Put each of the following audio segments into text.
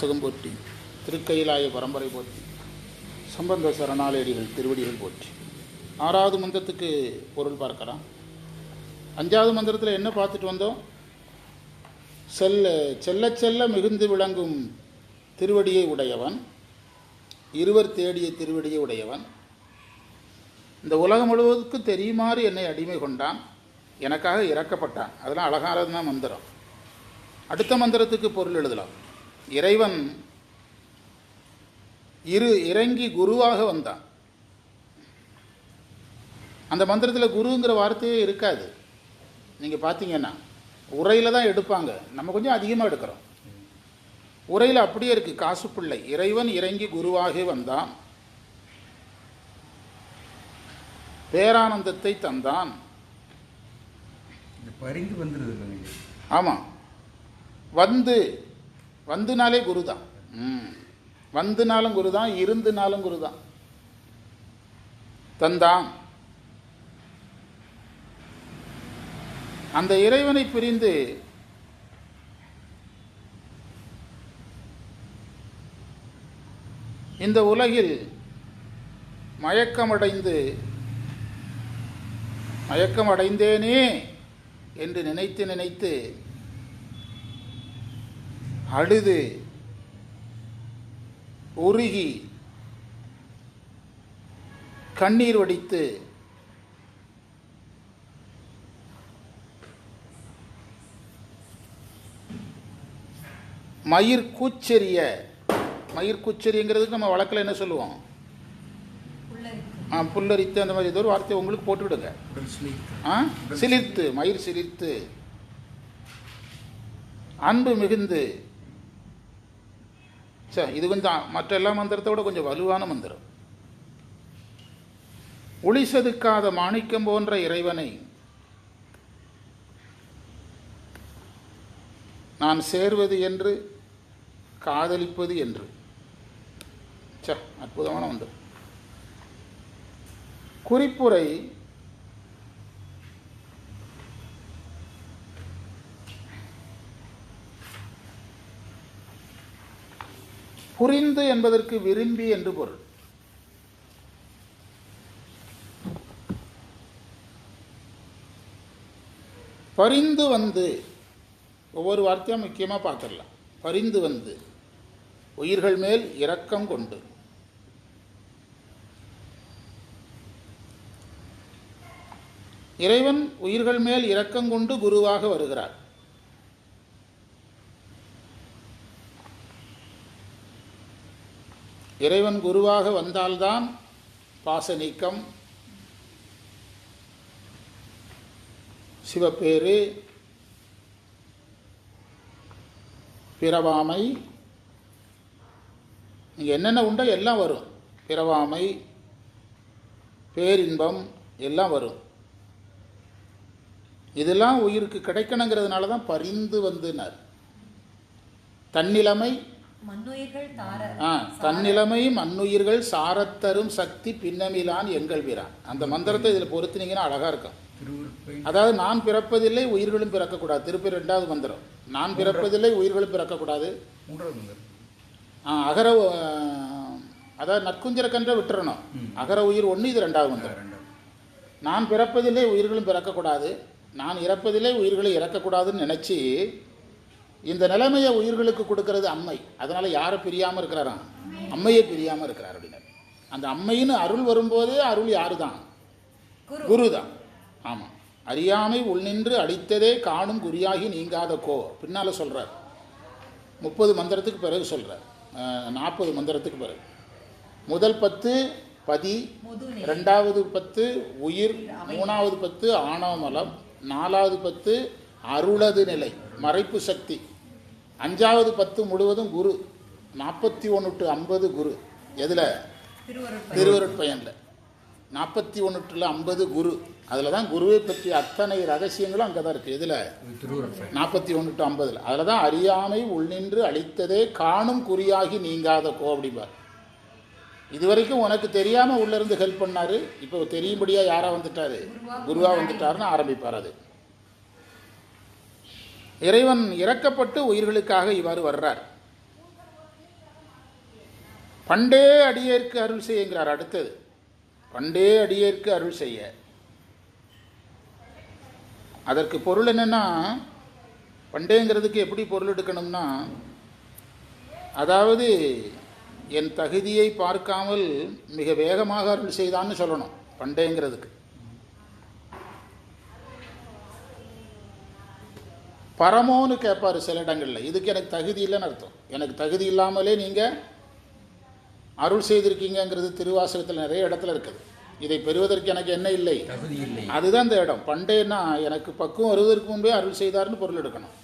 சுகம் போற்றி திருக்கையிலாய பரம்பரை போற்றி சம்பந்த சரணாலயடிகள் திருவடிகள் போற்றி. ஆறாவது மந்திரத்துக்கு பொருள் பார்க்கலாம். அஞ்சாவது மந்திரத்தில் என்ன பார்த்துட்டு வந்தோம்? செல்ல செல்ல செல்ல மிகுந்து விளங்கும் திருவடியை உடையவன். இருவர் தேடிய திருவடியை உடையவன். இந்த உலகம் முழுவதுக்கு தெரியுமாறு என்னை அடிமை கொண்டான். எனக்காக இறக்கப்பட்டான். அதெல்லாம் அழகானது தான் மந்திரம். அடுத்த மந்திரத்துக்கு பொருள் எழுதலாம். இறைவன் இரு இறங்கி குருவாக வந்தான். அந்த மந்திரத்தில் குருங்கிற வார்த்தையே இருக்காது. நீங்கள் பார்த்தீங்கன்னா உரையில் தான் எடுப்பாங்க. நம்ம கொஞ்சம் அதிகமாக எடுக்கிறோம். உரையில் அப்படியே இருக்குது காசு பிள்ளை இறைவன் இறங்கி குருவாக வந்தான். பேரானந்தத்தை தந்தான். பரிந்து வந்துடுது ஆமாம் வந்து வந்துனாலே குரு தான் வந்துனாலும் குரு தான் இருந்துனாலும் குரு தான் தந்தான். அந்த இறைவனை பிரிந்து இந்த உலகில் மயக்கமடைந்து மயக்கமடைந்தேனே என்று நினைத்து நினைத்து அழுது உருகி கண்ணீர் வடித்து மயிர் கூச்செறிய மயிர் கூச்செறியங்கிறதுக்கு நம்ம வழக்கில் என்ன சொல்லுவோம்? ஆ, புல்லரித்து அந்த மாதிரி ஏதோ ஒரு வார்த்தையை உங்களுக்கு போட்டு விடுங்க உடல் சிலிர்த்து. ஆ சிலிர்த்து மயிர் சிலிர்த்து. அன்பு மிகுந்து சரி இது கொஞ்சம் மற்ற எல்லா மந்திரத்தை விட கொஞ்சம் வலுவான மந்திரம். ஒளி செதுக்காத மாணிக்கம் போன்ற இறைவனை நான் சேர்வது என்று காதலிப்பது என்று. ச அற்புதமான மந்திரம். குறிப்புரை புரிந்து என்பதற்கு விரும்பி என்று பொருள். பரிந்து வந்து ஒவ்வொரு வார்த்தையும் முக்கியமாக பார்த்துடலாம். பரிந்து வந்து உயிர்கள் மேல் இரக்கம் கொண்டு. இறைவன் உயிர்கள் மேல் இரக்கம் கொண்டு குருவாக வருகிறார். இறைவன் குருவாக வந்தால்தான் பாச நீக்கம். சிவப்பேறு பிறவாமை. இங்கே என்னென்ன உண்டோ எல்லாம் வரும். பிறவாமை பேரின்பம் எல்லாம் வரும். இதெல்லாம் உயிருக்கு கிடைக்கணுங்கிறதுனால தான் பரிந்து வந்துனார். தன்னிலைமை ஆ தன்னிலைமை மண்ணுயிர்கள் சாரத்தரும் சக்தி பின்னமிலான் எங்கள் வீரான் அந்த மந்திரத்தை இதில் பொருத்தினீங்கன்னா அழகாக இருக்கும். அதாவது நான் பிறப்பதில்லை உயிர்களும் பிறக்கக்கூடாது. திருப்பி ரெண்டாவது மந்திரம். நான் பிறப்பதில்லை உயிர்களும் பிறக்கக்கூடாது. அகர அதாவது நற்குஞ்சர கன்ற விட்டுறணும். அகர உயிர் ஒன்று இது ரெண்டாவது மந்திரம். நான் பிறப்பதில்லை உயிர்களும் பிறக்கக்கூடாது. நான் இறப்பதில்லை உயிர்களை இறக்கக்கூடாதுன்னு நினச்சி இந்த நிலைமையை உயிர்களுக்கு கொடுக்கறது அம்மை. அதனால் யாரை பிரியாமல் இருக்கிறாராம் அம்மையை பிரியாமல் இருக்கிறார் அப்படின்னு அந்த அம்மைன்னு அருள் வரும்போதே அருள் யாரு தான் குரு. தான் ஆமாம் அறியாமை உள்நின்று அடித்ததே காணும் குறியாகி நீங்காத கோ பின்னால் சொல்கிறார் முப்பது மந்திரத்துக்கு பிறகு சொல்கிறார் நாற்பது மந்திரத்துக்கு பிறகு. முதல் பத்து பதி. ரெண்டாவது பத்து உயிர். மூணாவது பத்து ஆணவமலம் நாலாவது பத்து அருளது நிலை. மறைப்பு சக்தி. அஞ்சாவது பத்து முழுவதும் குரு. நாற்பத்தி ஒன்று டு ஐம்பது குரு. எதில்? திருவருட்பை திருவருட்பயனில். நாற்பத்தி ஒன்று டு ஐம்பது குரு. அதில் தான் குருவை பற்றிய அத்தனை ரகசியங்களும் அங்கே தான் இருக்குது இதில் நாற்பத்தி ஒன்று டு ஐம்பதில். அதில் தான் அறியாமை உள்நின்று அழித்ததே காணும் குறியாகி நீங்காத கோ அப்படிம்பார். இதுவரைக்கும் உனக்கு தெரியாமல் உள்ளேருந்து ஹெல்ப் பண்ணாரு. இப்போ தெரியும்படியாக யாரா வந்துட்டாரு? குருவா வந்துட்டாருன்னு ஆரம்பிப்பார் அது. இறைவன் இறக்கப்பட்டு உயிர்களுக்காக இவ்வாறு வர்றார். பண்டே அடியேற்கு அருள் செய்யுங்கிறார் அடுத்தது பண்டே அடியேற்கு அருள் செய்ய. அதற்கு பொருள் என்னன்னா பண்டேங்கிறதுக்கு எப்படி பொருள் எடுக்கணும்னா அதாவது என் தகுதியை பார்க்காமல் மிக வேகமாக அருள் செய்தான்னு சொல்லணும். பண்டேங்கிறதுக்கு. பரமோன்னு கேட்பார் சில இடங்களில். இதுக்கு எனக்கு தகுதி இல்லைன்னு அர்த்தம். எனக்கு தகுதி இல்லாமலே நீங்கள் அருள் செய்திருக்கீங்கங்கிறது திருவாசகத்தில் நிறைய இடத்துல இருக்குது. இதை பெறுவதற்கு எனக்கு என்ன இல்லை? அதுதான் இந்த இடம். பண்டேன்னா எனக்கு பக்குவம் வருவதற்கு முன்பே அருள் செய்தார்னு பொருள் எடுக்கணும்.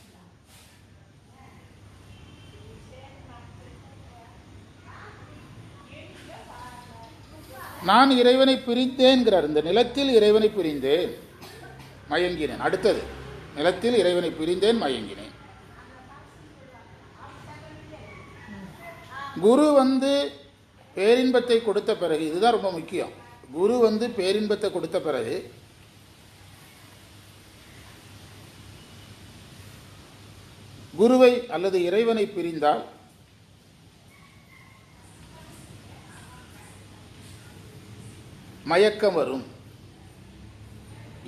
நான் இறைவனை பிரிந்தேன்கிறார் இந்த நிலத்தில் இறைவனை பிரிந்தேன். மயங்கினேன். அடுத்தது நிலத்தில் இறைவனை பிரிந்தேன் மயங்கினேன். குரு வந்து பேரின்பத்தை கொடுத்த பிறகு இதுதான் ரொம்ப முக்கியம். குரு வந்து பேரின்பத்தை கொடுத்த பிறகு குருவை அல்லது இறைவனை பிரிந்தால் மயக்கம் வரும்.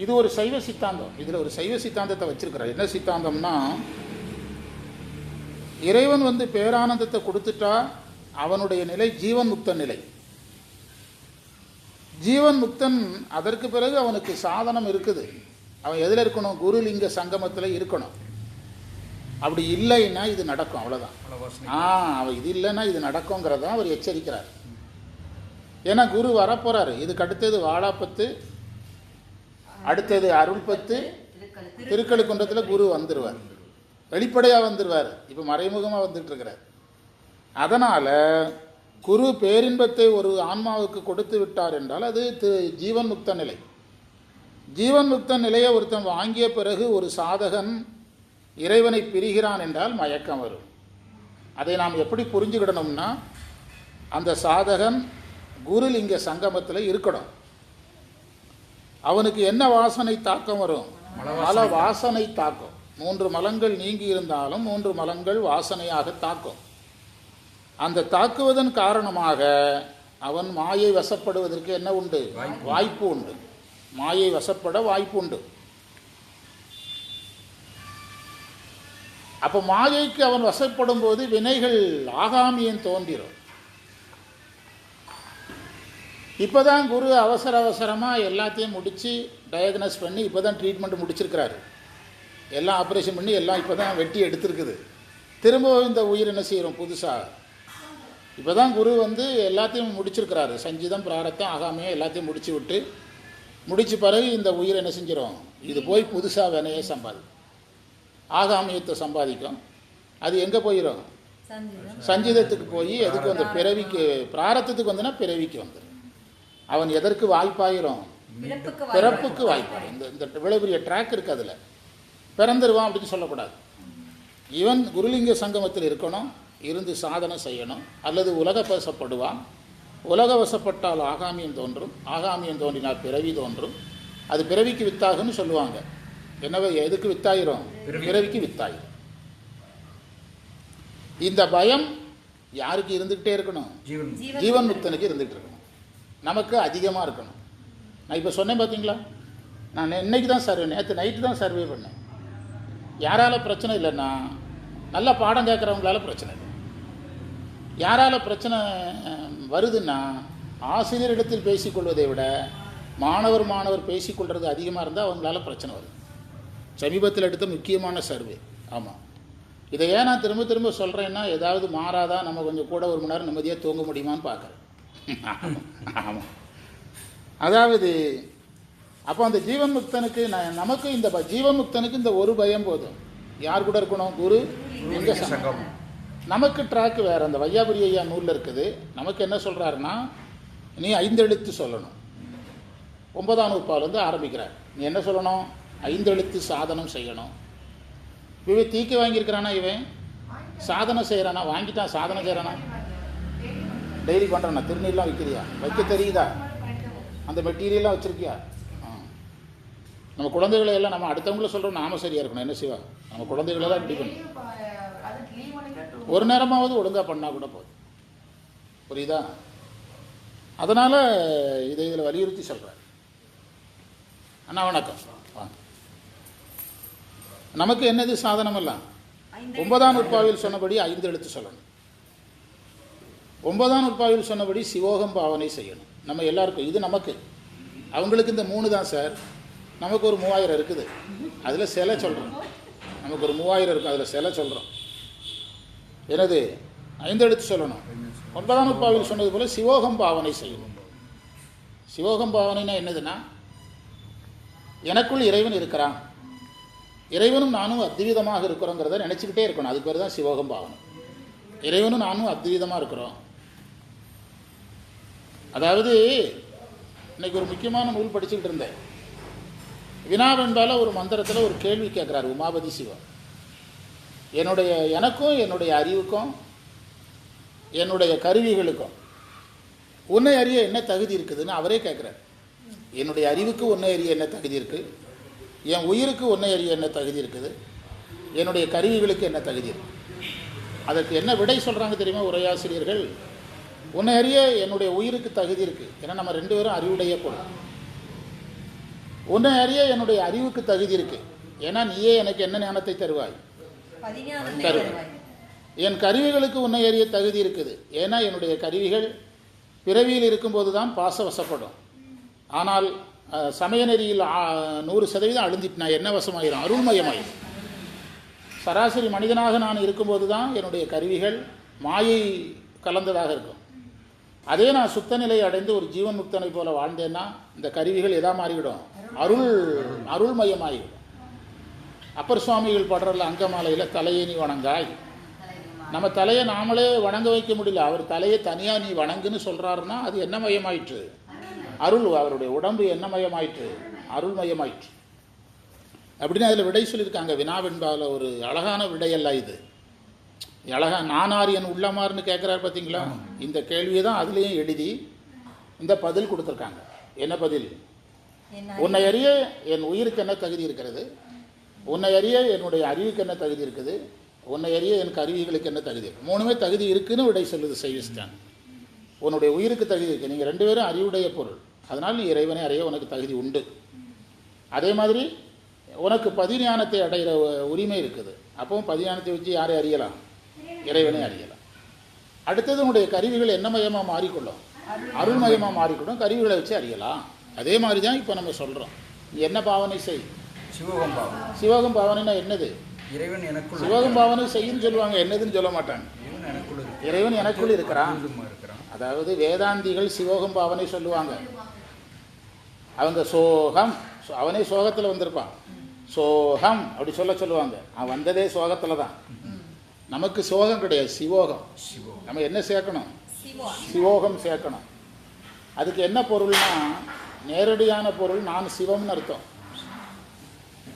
இது ஒரு சைவ சித்தாந்தம். இதில் ஒரு சைவ சித்தாந்தத்தை வச்சிருக்கிறார். என்ன சித்தாந்தம்னா இறைவன் வந்து பேரானந்தத்தை கொடுத்துட்டா அவனுடைய நிலை ஜீவன் முக்த நிலை. ஜீவன் முக்தன் அதற்கு பிறகு அவனுக்கு சாதனம் இருக்குது. அவன் எதில் இருக்கணும்? குருலிங்க சங்கமத்தில் இருக்கணும். அப்படி இல்லைன்னா இது நடக்கும் அவ்வளோதான் ஆ அவன் இது இல்லைன்னா இது நடக்குங்கிறத அவர் எச்சரிக்கிறார். ஏன்னா குரு வரப்போறாரு. இதுக்கு அடுத்தது வாழாப்பத்து அடுத்தது அருள் பத்து திருக்கழுக்குன்றத்தில் குரு வந்துடுவார் வெளிப்படையாக வந்துடுவார் இப்போ மறைமுகமாக வந்துட்டுருக்கிறார். அதனால் குரு பேரின்பத்தை ஒரு ஆன்மாவுக்கு கொடுத்து விட்டார் என்றால் அது தி- ஜீவன் முக்த நிலை. ஜீவன் முக்த நிலையை ஒருத்தன் வாங்கிய பிறகு ஒரு சாதகன் இறைவனை பிரிகிறான் என்றால் மயக்கம் வரும். அதை நாம் எப்படி புரிஞ்சுக்கிடணும்னா அந்த சாதகன் குருலிங்க சங்கமத்தில் இருக்கணும். அவனுக்கு என்ன வாசனை தாக்கம் வரும்? மல வாசனை தாக்கம். மூன்று மலங்கள் நீங்கி இருந்தாலும் மூன்று மலங்கள் வாசனையாக தாக்கும். அந்த தாக்குவதன் காரணமாக அவன் மாயை வசப்படுவதற்கு என்ன உண்டு? வாய்ப்பு உண்டு. மாயை வசப்பட வாய்ப்பு உண்டு. அப்போ மாயைக்கு அவன் வசப்படும் போது வினைகள் ஆகாமியம் தோன்றிரும் இப்போதான் குரு அவசர அவசரமாக எல்லாத்தையும் முடித்து டயக்னோஸ் பண்ணி இப்போ தான் ட்ரீட்மெண்ட் முடிச்சிருக்கிறாரு. எல்லாம் ஆப்ரேஷன் பண்ணி எல்லாம் இப்போ தான் வெட்டி எடுத்திருக்குது. திரும்பவும் இந்த உயிர் என்ன செய்கிறோம் புதுசாக இப்போ தான் குரு வந்து எல்லாத்தையும் முடிச்சிருக்கிறாரு. சஞ்சிதம் பிராரத்தம் ஆகாமியம் எல்லாத்தையும் முடிச்சு விட்டு முடிச்ச பிறகு இந்த உயிர் என்ன செஞ்சிடும் இது போய் புதுசாக வினையை சம்பாதி ஆகாமியத்தை சம்பாதிக்கும். அது எங்கே போயிடும் சஞ்சீதத்துக்கு போய் எதுக்கு வந்து பிறவிக்கு பிராரத்தத்துக்கு வந்துன்னா பிறவிக்கு வந்துடும் அவன் எதற்கு வாய்ப்பாயிரும்? பிறப்புக்கு பிறப்புக்கு வாய்ப்பாயிரும். இந்த இந்த இவ்வளவு பெரிய ட்ராக் இருக்கு அதில். பிறந்துருவான் அப்படின்னு சொல்லக்கூடாது. இவன் குருலிங்க சங்கமத்தில் இருக்கணும் இருந்து சாதனை செய்யணும் அல்லது உலக வசப்படுவான் உலக வசப்பட்டால் ஆகாமியம் தோன்றும் ஆகாமியம் தோன்றினால் பிறவி தோன்றும். அது பிறவிக்கு வித்தாகுன்னு சொல்லுவாங்க. எனவே எதுக்கு வித்தாயிரும்? பிறவிக்கு வித்தாயிரும். இந்த பயம் யாருக்கு இருந்துக்கிட்டே இருக்கணும்? ஜீவன் முக்தனுக்கு இருந்துகிட்டு இருக்கணும். நமக்கு அதிகமாக இருக்கணும். நான் இப்போ சொன்னேன் பார்த்தீங்களா நான் இன்னைக்கு தான் சர்வே நேற்று நைட்டு தான் சர்வே பண்ணேன். யாரால பிரச்சனை இல்லைன்னா நல்லா பாடம் கேட்குறவங்களால பிரச்சனை இல்லை. யாரால பிரச்சனை வருதுன்னா ஆசிரியரிடத்தில் பேசிக்கொள்வதை விட மாணவர் மாணவர் பேசிக்கொள்வது அதிகமாக இருந்தால் அவங்களால பிரச்சனை வருது சமீபத்தில் எடுத்த முக்கியமான சர்வே ஆமாம் இதை ஏன் நான் திரும்ப திரும்ப சொல்கிறேன்னா ஏதாவது மாறாதான் நம்ம கொஞ்சம் கூட ஒரு மணி நேரம் நிம்மதியாக தூங்க முடியுமான்னு பார்க்குறேன் ஆமாம் அதாவது அப்போ அந்த ஜீவன் முக்தனுக்கு நான் நமக்கு இந்த ப- ஜீவன் முக்தனுக்கு இந்த ஒரு பயம் போதும். யார் கூட இருக்கணும்? குரு லிங்க சங்கம். நமக்கு ட்ராக் வேறு. அந்த வையாபுரி ஐயா நூலில் இருக்குது. நமக்கு என்ன சொல்கிறாருன்னா நீ ஐந்தெழுத்து சொல்லணும். ஒன்பதாம் நூற்பால் வந்து ஆரம்பிக்கிறார். நீ என்ன சொல்லணும்? ஐந்தெழுத்து சாதனம் செய்யணும். இவன் தீக்கி வாங்கியிருக்கிறானா இவன்? சாதனை செய்கிறானா வாங்கிட்டான் சாதனை செய்கிறானா டெய்லி பண்ணுறேண்ணா திருநீர்லாம் விற்கிறியா வைக்க தெரியுதா? அந்த மெட்டீரியல்லாம் வச்சுருக்கியா? ஆ. நம்ம குழந்தைகளை எல்லாம் நம்ம அடுத்தவங்கள சொல்கிறோம் நாம சரியாக இருக்கணும். என்ன செய்வா நம்ம குழந்தைகளை தான் இப்படி பண்ணணும் ஒரு நேரமாவது ஒழுங்காக பண்ணால் கூட போதும். புரியுதா? அதனால் இதை இதில் வலியுறுத்தி சொல்கிறார் அண்ணா வணக்கம். வாங்க நமக்கு என்னது சாதனம் எல்லாம் ஒன்பதாம் உட்பாவில் சொன்னபடி ஐந்து எழுத்து சொல்லணும். ஒன்பதாம் உட்பாவில் சொன்னபடி சிவோகம் பாவனை செய்யணும். நம்ம எல்லாருக்கும் இது நமக்கு. அவங்களுக்கு இந்த மூணு தான் சார். நமக்கு ஒரு மூவாயிரம் இருக்குது. அதில் சிலை சொல்கிறோம் நமக்கு ஒரு மூவாயிரம் இருக்கும் அதில் சிலை சொல்கிறோம் எனது ஐந்து சொல்லணும். ஒன்பதாம் நுட்பாவில் சொன்னது போல் சிவோகம் பாவனை செய்யணும். சிவோகம் பாவனைனா என்னதுன்னா எனக்குள் இறைவன் இருக்கிறான். இறைவனும் நானும் அத்விதமாக இருக்கிறோங்கிறத நினச்சிக்கிட்டே இருக்கணும். அதுக்கு பேர் தான் சிவோகம் பாவனை. இறைவனும் நானும் அத்விதமாக இருக்கிறோம். அதாவது இன்னைக்கு ஒரு முக்கியமான நூல் படிச்சுக்கிட்டு இருந்தேன். வினாவென்பால ஒரு மந்திரத்தில் ஒரு கேள்வி கேட்குறாரு உமாபதி சிவம் என்னுடைய எனக்கும் என்னுடைய அறிவுக்கும் என்னுடைய கருவிகளுக்கும் உன்னை அறிய என்ன தகுதி இருக்குதுன்னு அவரே கேட்குறாரு என்னுடைய அறிவுக்கு உன்னை அறிய என்ன தகுதி இருக்குது என் உயிருக்கு உன்னை அறிய என்ன தகுதி இருக்குது? என்னுடைய கருவிகளுக்கு என்ன தகுதி இருக்குது அதற்கு என்ன விடை சொல்கிறாங்க தெரியுமா உரையாசிரியர்கள்? உன்னை அறிய என்னுடைய உயிருக்கு தகுதி இருக்குது ஏன்னா நம்ம ரெண்டு பேரும் அறிவுடைய பொருள் உன்னை அறிய என்னுடைய அறிவுக்கு தகுதி இருக்குது ஏன்னா நீயே எனக்கு என்ன ஞானத்தை தருவாய். தருவாய். என் கருவிகளுக்கு உன்னை அறிய தகுதி இருக்குது. ஏன்னா என்னுடைய கருவிகள் பிறவியில் இருக்கும்போது தான் பாசவசப்படும். ஆனால் அஹ், சமய நெறியில் நூறு சதவீதம் அழிஞ்சிட்டு நான் என்ன வசமாயிரும்? அருள்மயமாயிரும். சராசரி மனிதனாக நான் இருக்கும்போது தான் என்னுடைய கருவிகள் மாயை கலந்ததாக இருக்கும். அதே நான் சுத்த நிலை அடைந்து ஒரு ஜீவன் முக்தனை போல வாழ்ந்தேன்னா இந்த கருவிகள் எதா மாறிவிடும்? அருள் அருள்மயமாகிவிடும் அப்பர் சுவாமிகள் படுறல அங்கமாலையில் தலையை நீ வணங்காய். நம்ம தலையை நாமளே வணங்க வைக்க முடியல. அவர் தலையை தனியாக நீ வணங்குன்னு சொல்கிறாருன்னா அது என்ன மயமாயிற்று? அருள் அவருடைய உடம்பு என்ன மயமாயிற்று? அருள் மயமாயிற்று அப்படின்னு அதில் விடை சொல்லியிருக்காங்க. வினாவென்பால ஒரு அழகான விடையல்ல இது. அழகா நானார் என் உள்ளமார்னு கேட்குறாரு பார்த்தீங்களா இந்த கேள்வியை தான் அதுலேயும் எழுதி இந்த பதில் கொடுத்துருக்காங்க. என்ன பதில்? உன்னை அறிய என் உயிருக்கு என்ன தகுதி இருக்கிறது? உன்னை அறிய என்னுடைய அறிவுக்கு என்ன தகுதி இருக்குது? உன்னை அறிய என் கருவிகளுக்கு என்ன தகுதி? இருக்கு மூணுமே தகுதி இருக்குன்னு விடை சொல்லுது சைவிஸ்தான். உன்னுடைய உயிருக்கு தகுதி இருக்கு. நீங்கள் ரெண்டு பேரும் அறிவுடைய பொருள். அதனால் நீ இறைவனை அறிய உனக்கு தகுதி உண்டு. அதே மாதிரி உனக்கு பதிஞானத்தை அடைகிற உரிமை இருக்குது. அப்பவும் பதிஞானத்தை வச்சு யாரை அறியலாம்? இறைவனை அறியலாம். அடுத்தது உன்னுடைய கருவிகள் என்ன மயமாக மாறிக்கொள்ளும்? அருள்மயமாக மாறிக்கொள்ளும். கருவிகளை வச்சு அறியலாம். அதே மாதிரி தான் இப்போ நம்ம சொல்கிறோம் என்ன பாவனை செய்? சிவகம் பாவம் சிவகம் பாவனைனா என்னது? இறைவன் எனக்குள் சிவகம் பாவனை செய்யுன்னு சொல்லுவாங்க. என்னதுன்னு சொல்ல மாட்டாங்க. இறைவன் எனக்குள் இருக்கிறான். அதாவது வேதாந்திகள் சிவோகம் பாவனை சொல்லுவாங்க. அவங்க சோகம். அவனே சோகத்தில் வந்திருப்பான். சோகம் அப்படி சொல்ல சொல்லுவாங்க. அவன் வந்ததே சோகத்தில் தான் நமக்கு சோகம் கிடையாது சிவோகம். நம்ம என்ன சேர்க்கணும்? சிவா சிவோகம் சேர்க்கணும். அதுக்கு என்ன பொருள்னா நேரடியான பொருள் நான் சிவம்னு அர்த்தம்.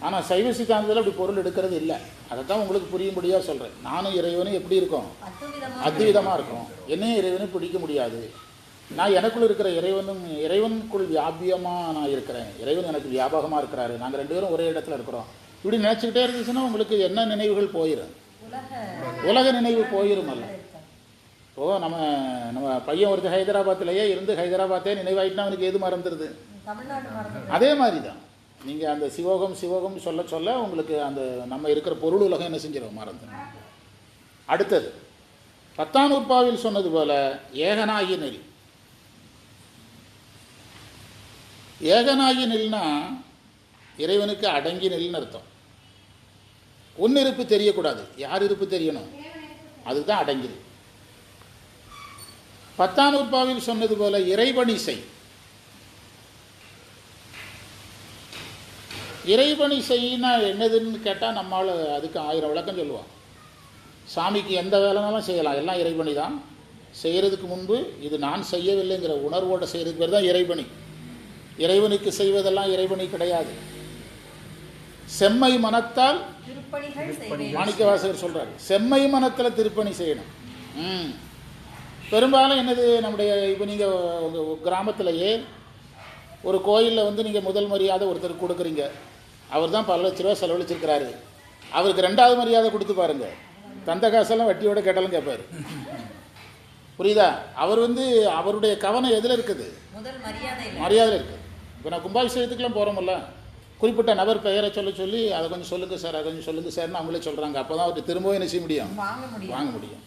ஆனால் சைவ சித்தாந்தத்தில் அப்படி பொருள் எடுக்கிறது இல்லை. அதை தான் உங்களுக்கு புரியும்படியாக சொல்கிறேன் நானும் இறைவனும் எப்படி இருக்கோம்? அத்விதமாக இருக்கும். என்னையும் இறைவனை பிடிக்க முடியாது. நான் எனக்குள் இருக்கிற இறைவனும் இறைவனுக்குள் வியாபியமாக நான் இருக்கிறேன். இறைவன் எனக்கு வியாபகமாக இருக்கிறாரு. நாங்கள் ரெண்டு பேரும் ஒரே இடத்துல இருக்கிறோம். இப்படி நினச்சிக்கிட்டே இருந்துச்சுன்னா உங்களுக்கு என்ன நினைவுகள் போயிடும் உலக நினைவு போயிருமல்ல. ஓ நம்ம நம்ம பையன் ஒருத்தர் ஹைதராபாத்லேயே இருந்து ஹைதராபாத்தே நினைவாயிட்டுனா அவனுக்கு எது மறந்துடுது? அதே மாதிரி தான் நீங்கள் அந்த சிவோகம் சிவோகம் சொல்ல சொல்ல உங்களுக்கு அந்த நம்ம இருக்கிற பொருள் உலகம் என்ன செஞ்சிடும் மறந்து அடுத்தது பத்தாம் நூற்பாவில் சொன்னது போல ஏகனாகி நெல் ஏகனாகி நெல்னா இறைவனுக்கு அடங்கி நெல்னு அர்த்தம். ஒன்று இருப்பு தெரியக்கூடாது. யார் இருப்பு தெரியணும்? அதுதான் அடங்கிது பத்தாம் நூற்பாவில் சொன்னது போல இறைபணி செய் செய்யினா என்னதுன்னு கேட்டால் நம்மால் அதுக்கு ஆயிரம் விளக்கம் சொல்லுவான். சாமிக்கு எந்த வேலைனாலும் செய்யலாம். எல்லாம் இறைபணி தான். செய்கிறதுக்கு முன்பு இது நான் செய்யவில்லைங்கிற உணர்வோடு செய்கிறதுக்கு பேர் தான் இறைபணி இறைவனுக்கு செய்வதெல்லாம் இறைபணி கிடையாது. செம்மை மனத்தால் மாணிக்கவாசகர் சொல்றாரு. செம்மை மனத்தில் திருப்பணி செய்யணும். ம். பெரும்பாலும் என்னது நம்முடைய இப்போ நீங்கள் உங்கள் கிராமத்திலேயே ஒரு கோயிலில் வந்து நீங்கள் முதல் மரியாதை ஒருத்தருக்கு கொடுக்குறீங்க. அவர் தான் பல லட்ச ரூபா செலவழிச்சிருக்கிறாரு. அவருக்கு ரெண்டாவது மரியாதை கொடுத்து பாருங்க. தந்த காசெல்லாம் வட்டியோட கேட்டாலும் கேட்பாரு. புரியுதா? அவர் வந்து அவருடைய கவனம் எதில் இருக்குது? மரியாதை இருக்குது இப்போ நான் கும்பாபிஷேகத்துக்குலாம் போகிறோம்ல குறிப்பிட்ட நபர் பெயரை சொல்ல சொல்லி அதை கொஞ்சம் சொல்லுங்கள் சார் அதை கொஞ்சம் சொல்லுங்கள் சார்னு அவங்களே சொல்கிறாங்க அப்போ தான் அவர்கிட்ட திரும்பவும் என்ன செய்ய முடியும்? வாங்க முடியும். வாங்க முடியும்.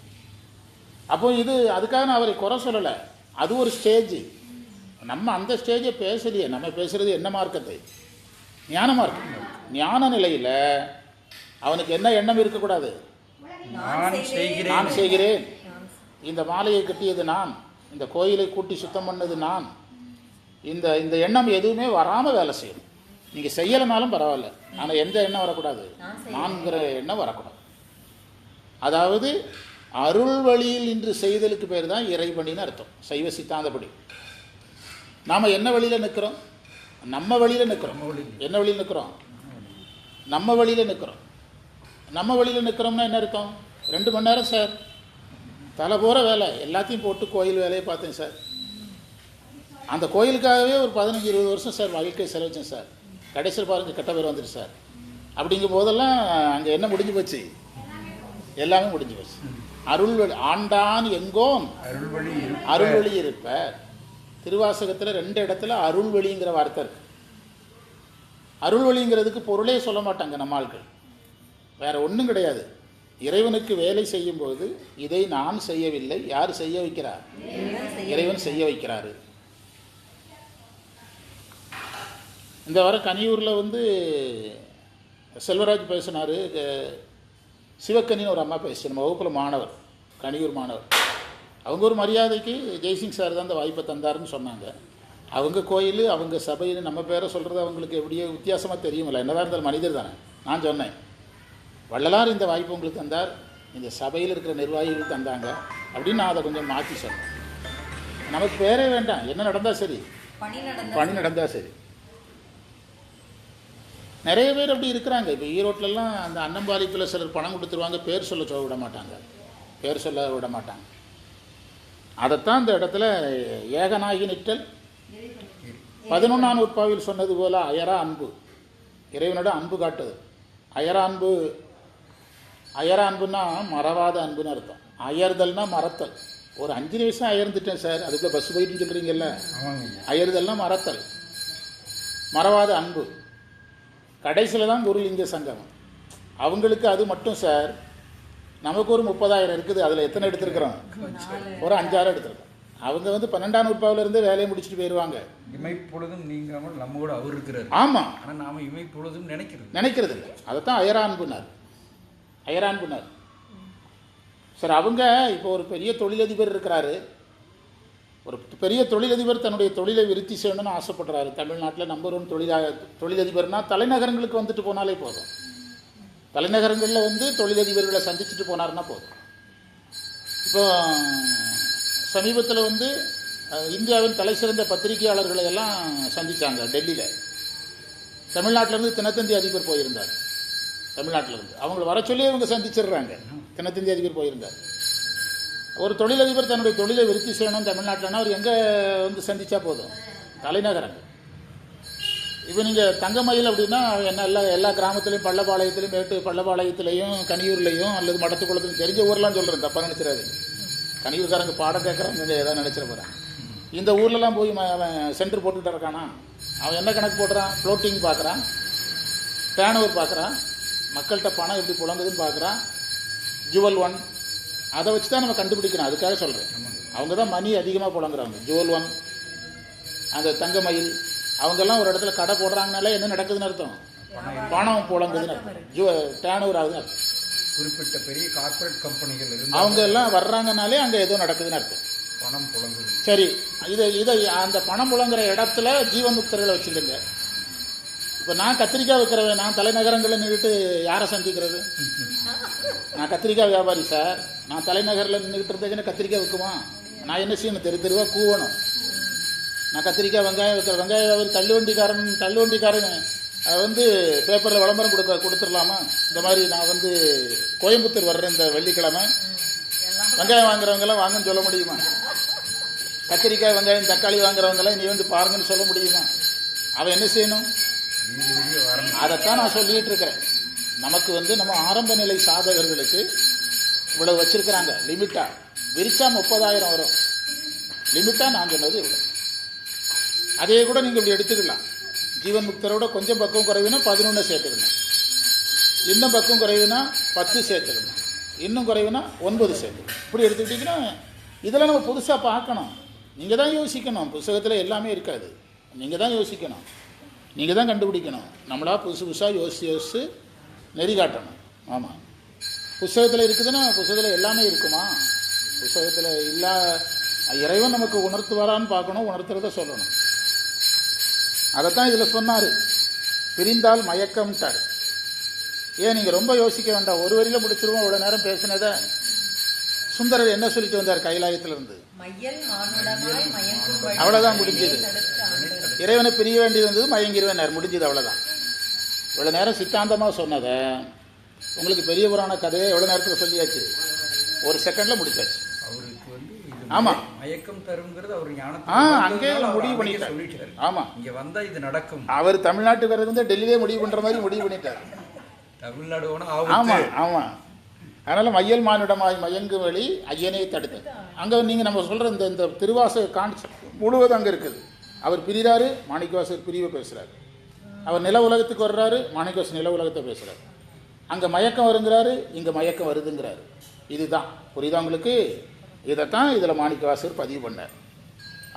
அப்போ இது அதுக்காக நான் அவரை குறை சொல்லலை. அது ஒரு ஸ்டேஜ் நம்ம அந்த ஸ்டேஜை பேசலையே. நம்ம பேசுறது என்ன மார்க்கத்தை? ஞான மார்க்கம். ஞான நிலையில் அவனுக்கு என்ன எண்ணம் இருக்கக்கூடாது? நான் செய்கிறேன். நான் செய்கிறேன். நான் இந்த மாலையை கட்டியது நான். இந்த கோயிலை கூட்டி சுத்தம் பண்ணது நான். இந்த இந்த எண்ணம் எதுவுமே வராமல் வேலை செய்யணும் நீங்கள் செய்யலைனாலும் பரவாயில்ல. ஆனால் எந்த எண்ணம் வரக்கூடாது. நான்கிற எண்ணம் வரக்கூடாது. அதாவது அருள் வழியில் இன்று செய்தலுக்கு பேர் தான் இறைபணின்னு அர்த்தம். சைவ சித்தாந்தப்படி. நாம் என்ன வழியில் நிற்கிறோம்? நம்ம வழியில் நிற்கிறோம். என்ன வழியில் நிற்கிறோம்? நம்ம வழியில் நிற்கிறோம். நம்ம வழியில் நிற்கிறோம்னா என்ன அர்த்தம்? ரெண்டு மணி நேரம் சார். தலை போகிற வேலை. எல்லாத்தையும் போட்டு கோயில் வேலையை பார்த்தேன் சார். அந்த கோயிலுக்காகவே ஒரு பதினஞ்சு இருபது வருஷம் சார் வாழ்க்கை செலவிச்சேன் சார். கடைசியில் பாருங்க கெட்ட பேர் வந்துட்டு சார். அப்படிங்கும் போதெல்லாம் அங்கே என்ன முடிஞ்சு போச்சு? எல்லாமே முடிஞ்சு போச்சு. அருள் வழி ஆண்டான் எங்கோன் அருள் வழி அருள் வழி இருப்ப திருவாசகத்தில் ரெண்டு இடத்துல அருள் வழிங்கிற வார்த்தை இருக்கு. அருள் வழிங்கிறதுக்கு பொருளே சொல்ல மாட்டாங்க நம்ம ஆட்கள் வேற ஒன்றும் கிடையாது. இறைவனுக்கு வேலை செய்யும்போது இதை நான் செய்யவில்லை. யார் செய்ய வைக்கிறார்? இறைவன் செய்ய வைக்கிறாரு. இந்த வர கனியூரில் வந்து செல்வராஜ் பேசினார். சிவக்கனின்னு ஒரு அம்மா பேசி நம்ம வகுப்பில் மாணவர் கனியூர் மாணவர். அவங்க ஒரு மரியாதைக்கு ஜெய்சிங் சார் தான் அந்த வாய்ப்பை தந்தாருன்னு சொன்னாங்க. அவங்க கோயில் அவங்க சபைன்னு நம்ம பேரை சொல்கிறது அவங்களுக்கு எப்படியோ வித்தியாசமாக தெரியுமில்ல. என்னதான் இருந்தாலும் மனிதர் தானே. நான் சொன்னேன். வள்ளலார் இந்த வாய்ப்பு உங்களுக்கு தந்தார். இந்த சபையில் இருக்கிற நிர்வாகிகள் தந்தாங்க. அப்படின்னு நான் அதை கொஞ்சம் மாற்றி சொன்னேன். நமக்கு பேரே வேண்டாம். என்ன நடந்தால் சரி? பணி நடந்தால் சரி. நிறைய பேர் அப்படி இருக்கிறாங்க. இப்போ ஈரோட்டிலலாம் அந்த அன்னம்பாலிப்பில் சிலர் பணம் கொடுத்துருவாங்க பேர் சொல்ல சொல்ல விட மாட்டாங்க. பேர் சொல்ல விட மாட்டாங்க. அதைத்தான் இந்த இடத்துல ஏகநாயகி நிற்றல். பதினொன்றாம் நூற்பாவில் சொன்னது போல அயரா அன்பு. இறைவனோட அன்பு காட்டுது. அயரா அன்பு அயரா அன்புன்னா மறவாத அன்புன்னு அர்த்தம். அயர்தல்னா மறத்தல். ஒரு அஞ்சு நிமிஷம் அயர்ந்துட்டேன் சார் அதுக்குள்ளே பஸ் போயிட்டுன்னு சொல்கிறீங்கல்ல அயறுதல்னா மறத்தல். மறவாத அன்பு. கடைசியில் தான் குருலிங்க சங்கம். அவங்களுக்கு அது மட்டும் சார் நமக்கு ஒரு முப்பதாயிரம் இருக்குது அதில் எத்தனை எடுத்திருக்கிறோம்? ஒரு அஞ்சாயிரம் எடுத்திருக்கோம். அவங்க வந்து பன்னெண்டாம் நூற்பாவில் இருந்து வேலையை முடிச்சுட்டு போயிடுவாங்க இமைப்பொழுதும் நீங்காமல் நம்ம கூட அவர் இருக்கிறார். ஆமாம் ஆனா நாம இமைப்பொழுதும் நினைக்கிறது. நினைக்கிறது இல்லை. அதைத்தான் அயரான்புனார் அயரான்புனார் சார் அவங்க இப்போ ஒரு பெரிய தொழிலதிபர் இருக்கிறாரு. ஒரு பெரிய தொழிலதிபர் தன்னுடைய தொழிலை விருத்தி செய்யணும்னு ஆசைப்படுறாரு. தமிழ்நாட்டில் நம்பர் ஒன் தொழிலா தொழிலதிபர்னா தலைநகரங்களுக்கு வந்துட்டு போனாலே போதும். தலைநகரங்களில் வந்து தொழிலதிபர்களை சந்திச்சுட்டு போனாருன்னா போதும். இப்போ சமீபத்தில் வந்து இந்தியாவின் தலை சிறந்த பத்திரிகையாளர்களை எல்லாம் சந்தித்தாங்க டெல்லியில். தமிழ்நாட்டிலேருந்து தினத்தந்தி அதிபர் போயிருந்தார். தமிழ்நாட்டிலேருந்து அவங்கள வர சொல்லி அவங்க சந்திச்சிடுறாங்க. தினத்தந்தி அதிபர் போயிருந்தார். ஒரு தொழிலதிபர் தன்னுடைய தொழிலை விருத்தி செய்யணும் தமிழ்நாட்டில்னா அவர் எங்கே வந்து சந்தித்தா போதும்? தலைநகரம். இப்போ நீங்கள் தங்கமயில் அப்படின்னா என்ன எல்லா எல்லா கிராமத்துலேயும் பள்ளப்பாளையத்துலையும் மேட்டு பள்ளப்பாளையத்துலேயும் கனியூர்லேயும் அல்லது மடத்துக்குளத்துலையும் தெரிஞ்ச ஊர்லாம் சொல்கிறேன் தப்பாக நினச்சிடாது கனியூர்காரங்க பாடம் கேட்குறாங்க எதாவது நினச்சிட போகிறான் இந்த ஊர்லலாம் போய் அவன் சென்டர் போட்டுக்கிட்டு இருக்கானா? அவன் என்ன கணக்கு போடுறான்? ஃப்ளோட்டிங் பார்க்குறான் டேன் பார்க்குறான் மக்கள்கிட்ட பணம் எப்படி புழங்குதுன்னு பார்க்குறான் ஜுவல் ஒன் அதை வச்சு தான் நம்ம கண்டுபிடிக்கணும். அதுக்காக சொல்கிறேன் அவங்க தான் மணி அதிகமாக புழங்குறாங்க ஜுவல் ஒன் அந்த தங்கமயில் அவங்கெல்லாம் ஒரு இடத்துல கடை போடுறாங்கனாலே என்ன நடக்குதுன்னு அர்த்தம்? பணம் புழங்குதுன்னு அர்த்தம். ஜு டேன் ஓவர் ஆகுதுன்னு அர்த்தம். குறிப்பிட்ட பெரிய கார்ப்பரேட் கம்பெனிகள் அவங்க எல்லாம் வர்றாங்கனாலே அங்கே ஏதோ நடக்குதுன்னு அர்த்தம். பணம் புழங்குது சரி இதை இதை அந்த பணம் புழங்குற இடத்துல ஜீவன்முக்தர்களை வச்சுருங்க இப்போ நான் கத்திரிக்காய் விற்கிறவன் நான் தலைநகரங்களில் நின்றுட்டு யாரை சந்திக்கிறது? நான் கத்திரிக்காய் வியாபாரி சார். நான் தலைநகரில் நின்றுட்டு இருந்தேன்னு கத்திரிக்காய் விற்குமா? நான் என்ன செய்யணும்? தெரு தெருவாக கூவணும். நான் கத்திரிக்காய் வெங்காயம் விற்கிற வெங்காய வியாபாரி தள்ளுவண்டிக்காரன் தள்ளுவண்டிக்காரன் அது வந்து பேப்பரில் விளம்பரம் கொடுக்க கொடுத்துடலாமா? இந்த மாதிரி நான் வந்து கோயம்புத்தூர் வர்றேன் இந்த வெள்ளிக்கிழமை. வெங்காயம் வாங்குறவங்கெல்லாம் வாங்கன்னு சொல்ல முடியுமா? கத்திரிக்காய் வெங்காயம் தக்காளி வாங்குறவங்கெல்லாம் நீ வந்து பாருங்கன்னு சொல்ல முடியுமா? அவன் என்ன செய்யணும்? அதைத்தான் நான் சொல்லிட்டு இருக்கிறேன். நமக்கு வந்து நம்ம ஆரம்ப நிலை சாதகர்களுக்கு இவ்வளவு வச்சிருக்கிறாங்க. லிமிட்டா. விரிச்சா முப்பதாயிரம் வரும். லிமிட்டாக நான் சொன்னது இவ்வளோ அதே கூட நீங்கள் இப்படி எடுத்துக்கலாம். ஜீவன் முக்தரோட கொஞ்சம் பக்கம் குறைவுனா பதினொன்று சேர்த்துக்கணும். இன்னும் பக்கம் குறைவுனா பத்து சேர்த்துக்கணும். இன்னும் குறைவுனா ஒன்பது சேர்த்துக்கணும். இப்படி எடுத்துக்கிட்டிங்கன்னா இதெல்லாம் நம்ம புதுசாக பார்க்கணும். நீங்கள் தான் யோசிக்கணும். புஸ்தகத்தில் எல்லாமே இருக்காது. நீங்கள் தான் யோசிக்கணும். நீங்கள் தான் கண்டுபிடிக்கணும். நம்மளா புதுசு புதுசாக யோசிச்சு யோசிச்சு நெறி காட்டணும். ஆமாம் புஸ்தகத்தில் இருக்குதுன்னா புஸ்தகத்தில் எல்லாமே இருக்குமா? புஸ்தகத்தில் இல்லா இறைவன் நமக்கு உணர்த்துவாரான்னு பார்க்கணும் உணர்த்துறத சொல்லணும். அதைத்தான் இதில் சொன்னார். பிரிந்தால் மயக்கம்ட்டார். ஏன் நீங்கள் ரொம்ப யோசிக்க வேண்டாம். ஒரு வரியில் முடிச்சிருவோம் இவ்வளோ நேரம் பேசினதை. சுந்தரர் என்ன சொல்லிட்டு வந்தார் கைலாயத்திலிருந்து? அவ்வளவுதான் முடிஞ்சது. இறைவனை பிரிய வேண்டியது வந்தது மயங்கிருவேன் முடிஞ்சது அவ்வளோதான் இவ்வளோ நேரம் சித்தாந்தமாக சொன்னதை உங்களுக்கு பெரிய புராண கதையை எவ்வளோ நேரத்தில் சொல்லியாச்சு? ஒரு செகண்டில் முடிச்சாச்சு. ஆமா. மயக்கம் தருங்கிறது அவர் வந்ததுனால அவர் முடிவு பண்ணிட்டார். ஆமாம் இங்க வந்தா இது நடக்கும். அவர் தமிழ்நாட்டுக்கு வந்து டெல்லியிலே முடிவு பண்ணுற மாதிரி முடிவு பண்ணிட்டார். தமிழ்நாடு ஆபத்து. ஆமாம் அதனால் மையல் மானிடமாய் மயங்கு வழி ஐயனை தடுத்து அங்கே நீங்கள் நம்ம சொல்கிற இந்த இந்த திருவாசக கான்செப்ட் முழுவதும் அங்கே இருக்குது. அவர் பிரிகிறாரு மாணிக்கவாசகர் பிரிவை பேசுகிறாரு அவர் நில உலகத்துக்கு வர்றாரு மாணிக்கவாசர் நில உலகத்தை பேசுகிறார் அங்கே மயக்கம் வருங்கிறாரு இங்கே மயக்கம் வருதுங்கிறாரு. இதுதான். புரியுதா உங்களுக்கு? இதைத்தான் இதில் மாணிக்கவாசர் பதிவு பண்ணார்.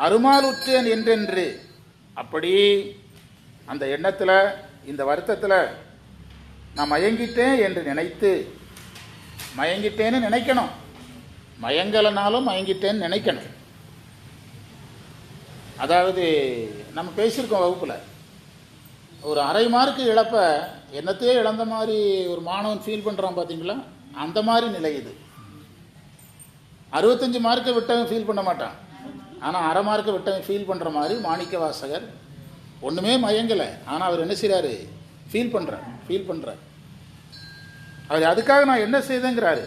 அருமாலுற்றேன் என்றென்று. அப்படி அந்த எண்ணத்தில் இந்த வருத்தத்தில் நான் மயங்கிட்டேன் என்று நினைத்து மயங்கிட்டேன்னு நினைக்கணும். மயங்கலைனாலும் மயங்கிட்டேன்னு நினைக்கணும். அதாவது நம்ம பேசியிருக்கோம் வகுப்பில். ஒரு அரை மார்க்கு இழப்ப என்னத்தையே இழந்த மாதிரி ஒரு மாணவன் ஃபீல் பண்ணுறான் பார்த்தீங்களா அந்த மாதிரி நிலை இது. அறுபத்தஞ்சு மார்க்கை விட்டவன் ஃபீல் பண்ண மாட்டான். ஆனால் அரை மார்க்கை விட்டவன் ஃபீல் பண்ணுற மாதிரி மாணிக்க வாசகர் ஒன்றுமே மயங்கலை. ஆனால் அவர் என்ன செய்கிறாரு ஃபீல் பண்ணுறார் ஃபீல் பண்ணுறார் அவர் அதுக்காக நான் என்ன செய்தேங்கிறாரு?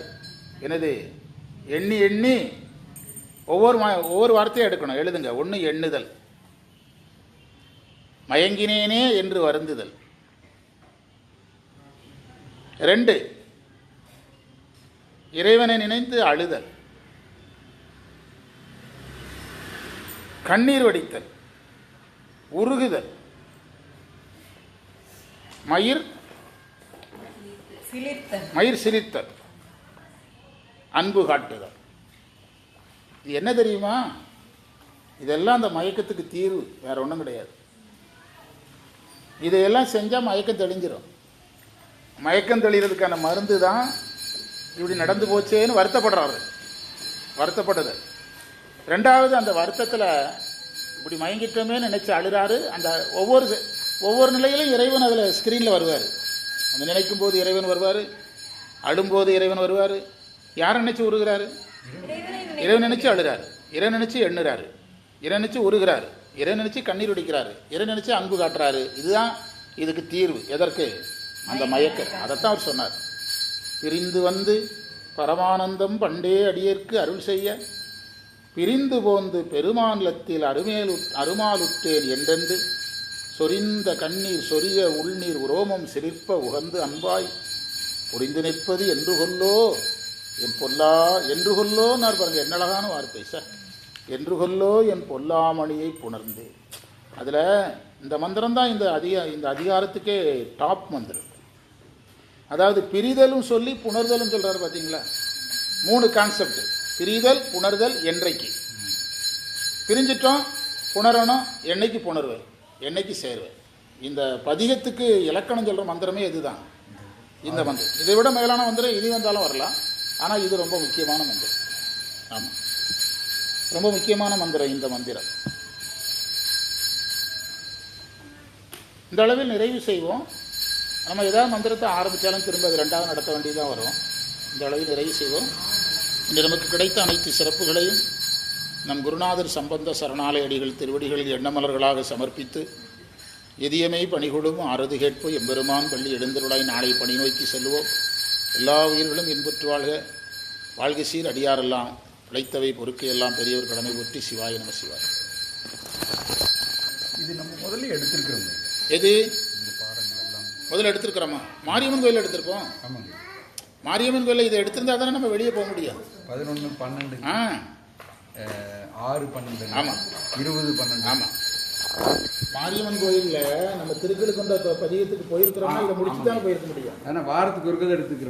என்னது? எண்ணி எண்ணி ஒவ்வொரு ஒவ்வொரு வார்த்தையும் எடுக்கணும். எழுதுங்க. ஒன்று எண்ணுதல். மயங்கினேனே என்று வருந்துதல். ரெண்டு. இறைவனை நினைத்து அழுதல். கண்ணீர் வடித்தல். உருகுதல். மயிர் மயிர் சிரித்தல் அன்பு காட்டுதல். இது என்ன தெரியுமா? இதெல்லாம் அந்த மயக்கத்துக்கு தீர்வு. வேற ஒன்றும் கிடையாது. இதையெல்லாம் செஞ்சால் மயக்கம் தெளிஞ்சிரும். மயக்கம் தெளிகிறதுக்கான மருந்து தான் இப்படி நடந்து போச்சேன்னு வருத்தப்படுறாரு. வருத்தப்படுது ரெண்டாவது அந்த வருத்தத்தில் இப்படி மயங்கிட்டோமே நினச்சி அழுறாரு. அந்த ஒவ்வொரு ஒவ்வொரு நிலையிலும் இறைவன் அதில் ஸ்க்ரீனில் வருவார். அந்த நினைக்கும் போது இறைவன் வருவார். அழும்போது இறைவன் வருவார். யாரை நினச்சி உருகிறாரு? இறைவன் நினச்சி அழுறாரு. இறை நினச்சி எண்ணுறாரு. இறை நினச்சி உருகிறாரு. இறை நினச்சி கண்ணீர் வடிக்கிறாரு. இறை நினச்சி அன்பு காட்டுறாரு. இதுதான் இதுக்கு தீர்வு. எதற்கு? அந்த மயக்க அதைத்தான் அவர் சொன்னார். பிரிந்து வந்து பரமானந்தம் பண்டே அடியேற்கு அருள் செய்ய பிரிந்து போந்து பெருமாநிலத்தில் அருமேலு அருமாலுற்றேன் என்றென்று சொரிந்த கண்ணீர் சொரிய உள்நீர் உரோமம் சிரிப்ப உகந்து அன்பாய் புரிந்து நிற்பது என்று கொல்லோ என் பொல்லா என்று கொல்லோன்னார் பாருங்க என்ன அழகான வார்த்தை சார் என்று கொல்லோ என் பொல்லாமணியை புணர்ந்தேன். அதில் இந்த மந்திரம் தான் இந்த அதிக இந்த அதிகாரத்துக்கே டாப் மந்திரம். அதாவது பிரிதலும் சொல்லி புணர்தலும் சொல்றாரு பார்த்தீங்களா மூணு கான்செப்ட் பிரிதல் புணர்தல் என்றைக்கு. பிரிஞ்சிட்டோம் புணரணும் என்னைக்கு புணர்வேன் என்னைக்கு சேர்வேன் இந்த பதிகத்துக்கு இலக்கணம் சொல்கிற மந்திரமே இதுதான். இந்த மந்திரம். இதை விட மேலான மந்திரம் இனி வந்தாலும் வரலாம். ஆனால் இது ரொம்ப முக்கியமான மந்திரம். ஆமாம் ரொம்ப முக்கியமான மந்திரம் இந்த மந்திரம். இந்த அளவில் நிறைவு செய்வோம். நம்ம ஏதாவது மந்திரத்தை ஆரம்பித்தாலும் திரும்ப அது ரெண்டாவது நடத்த வேண்டியதாக வரும். இந்த அளவில் நிறைவு செய்வோம். இன்று நமக்கு கிடைத்த அனைத்து சிறப்புகளையும் நம் குருநாதர் சம்பந்த சரணாலயடிகள் திருவடிகளில் எண்ணமலர்களாக சமர்ப்பித்து எதியமை பணிகொடும் ஆறுது கேட்பு எம்பெருமான் பள்ளி எழுந்தருளாய் நாளை பணி நோக்கி செல்லுவோம் எல்லா உயிர்களும் இன்புற்று வாழ்க. வாழ்க சீர் அடியாரெல்லாம் பிழைத்தவை பொறுக்க எல்லாம் பெரியவர் கடமை ஒட்டி சிவாய நம சிவாய. இது நம்ம முதல்ல எடுத்திருக்கிறோம். எது? முதல்ல எடுத்திருக்கிறோமா? மாரியம்மன் கோயில் எடுத்திருக்கோம் ஆமாங்க மாரியம்மன் கோயிலில் இதை எடுத்திருந்தா தானே நம்ம வெளியே போக முடியும்? பதினொன்று பன்னெண்டு. ஆ. ஆறு பன்னெண்டு. ஆமா. இருபது பன்னெண்டு. ஆமாம் மாரியம்மன் கோயிலில் நம்ம திருக்கழுக்குன்ற பதிகத்துக்கு போயிருக்கிறோம்னா இதை முடிச்சு தான் போயிருக்க முடியும். ஆனால் வாரத்துக்கு ஒருக்கதை எடுத்துக்கிறோம்.